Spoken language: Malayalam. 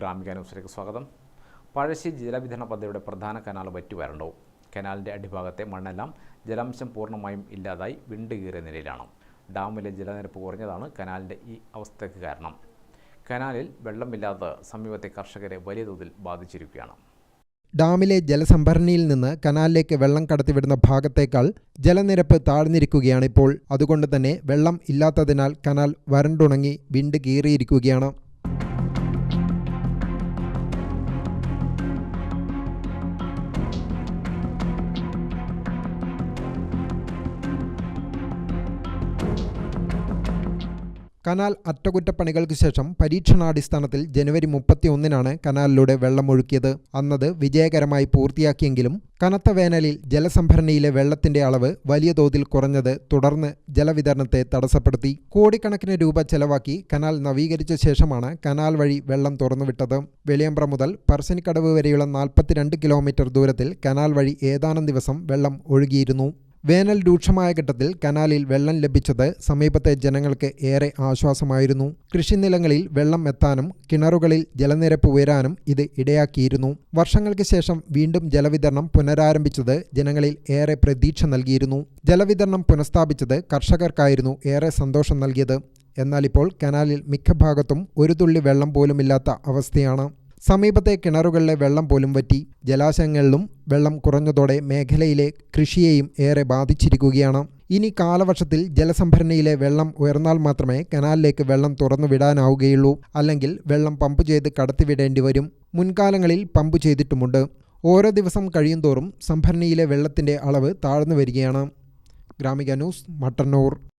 ഗ്രാമിക സ്വാഗതം. പഴശ്ശി ജലവിതരണ പദ്ധതിയുടെ പ്രധാന കനാൽ വറ്റുവരണ്ടു. കനാലിന്റെ അടിഭാഗത്തെ മണ്ണെല്ലാം ജലാംശം പൂർണമായും ഇല്ലാതായി വിണ്ടുകീറിയ നിലയിലാണ്. ഡാമിലെ ജലനിരപ്പ് കുറഞ്ഞതാണ് കനാലിന്റെ ഈ അവസ്ഥയ്ക്ക് കാരണം. കനാലിൽ വെള്ളമില്ലാതെ സമീപത്തെ കർഷകരെ വലിയ തോതിൽ ബാധിച്ചിരിക്കുകയാണ്. ഡാമിലെ ജലസംഭരണിയിൽ നിന്ന് കനാലിലേക്ക് വെള്ളം കടത്തിവിടുന്ന ഭാഗത്തേക്കാൾ ജലനിരപ്പ് താഴ്ന്നിരിക്കുകയാണിപ്പോൾ. അതുകൊണ്ട് തന്നെ വെള്ളം ഇല്ലാത്തതിനാൽ കനാൽ വരണ്ടുണങ്ങി വിണ്ട് കീറിയിരിക്കുകയാണ് കനാൽ അറ്റകുറ്റപ്പണികൾക്ക് ശേഷം പരീക്ഷണാടിസ്ഥാനത്തിൽ ജനുവരി മുപ്പത്തിയൊന്നിനാണ് കനാലിലൂടെ വെള്ളമൊഴുക്കിയത്. അന്നത് വിജയകരമായി പൂർത്തിയാക്കിയെങ്കിലും കനത്ത വേനലിൽ ജലസംഭരണിയിലെ വെള്ളത്തിന്റെ അളവ് വലിയ തോതിൽ കുറഞ്ഞത് തുടർന്ന് ജലവിതരണത്തെ തടസ്സപ്പെടുത്തി. കോടിക്കണക്കിന് രൂപ ചെലവാക്കി കനാൽ നവീകരിച്ച ശേഷമാണ് കനാൽ വഴി വെള്ളം തുറന്നുവിട്ടത്. വെളിയമ്പ്ര മുതൽ പറശ്ശിനിക്കടവ് വരെയുള്ള നാൽപ്പത്തിരണ്ട് കിലോമീറ്റർ ദൂരത്തിൽ കനാൽ വഴി ഏതാനും ദിവസം വെള്ളം ഒഴുകിയിരുന്നു. വേനൽ രൂക്ഷമായ ഘട്ടത്തിൽ കനാലിൽ വെള്ളം ലഭിച്ചത് സമീപത്തെ ജനങ്ങൾക്ക് ഏറെ ആശ്വാസമായിരുന്നു. കൃഷിനിലങ്ങളിൽ വെള്ളം എത്താനും കിണറുകളിൽ ജലനിരപ്പ് ഉയരാനും ഇത് ഇടയാക്കിയിരുന്നു. വർഷങ്ങൾക്ക് ശേഷം വീണ്ടും ജലവിതരണം പുനരാരംഭിച്ചത് ജനങ്ങളിൽ ഏറെ പ്രതീക്ഷ നൽകിയിരുന്നു. ജലവിതരണം പുനഃസ്ഥാപിച്ചത് കർഷകർക്കായിരുന്നു ഏറെ സന്തോഷം നൽകിയത്. എന്നാൽ ഇപ്പോൾ കനാലിൽ മിക്ക ഭാഗത്തും ഒരു തുള്ളി വെള്ളം പോലുമില്ലാത്ത അവസ്ഥയാണ്. സമീപത്തെ കിണറുകളിലെ വെള്ളം പോലും വറ്റി ജലാശയങ്ങളിലും വെള്ളം കുറഞ്ഞതോടെ മേഖലയിലെ കൃഷിയെയും ഏറെ ബാധിച്ചിരിക്കുകയാണ്. ഇനി കാലവർഷത്തിൽ ജലസംഭരണിയിലെ വെള്ളം ഉയർന്നാൽ മാത്രമേ കനാലിലേക്ക് വെള്ളം തുറന്നു വിടാനാവുകയുള്ളൂ. അല്ലെങ്കിൽ വെള്ളം പമ്പ് ചെയ്ത് കടത്തിവിടേണ്ടി വരും. മുൻകാലങ്ങളിൽ പമ്പ് ചെയ്തിട്ടുമുണ്ട്. ഓരോ ദിവസം കഴിയുന്തോറും സംഭരണിയിലെ വെള്ളത്തിന്റെ അളവ് താഴ്ന്നു വരികയാണ്. ഗ്രാമിക ന്യൂസ് മട്ടന്നൂർ.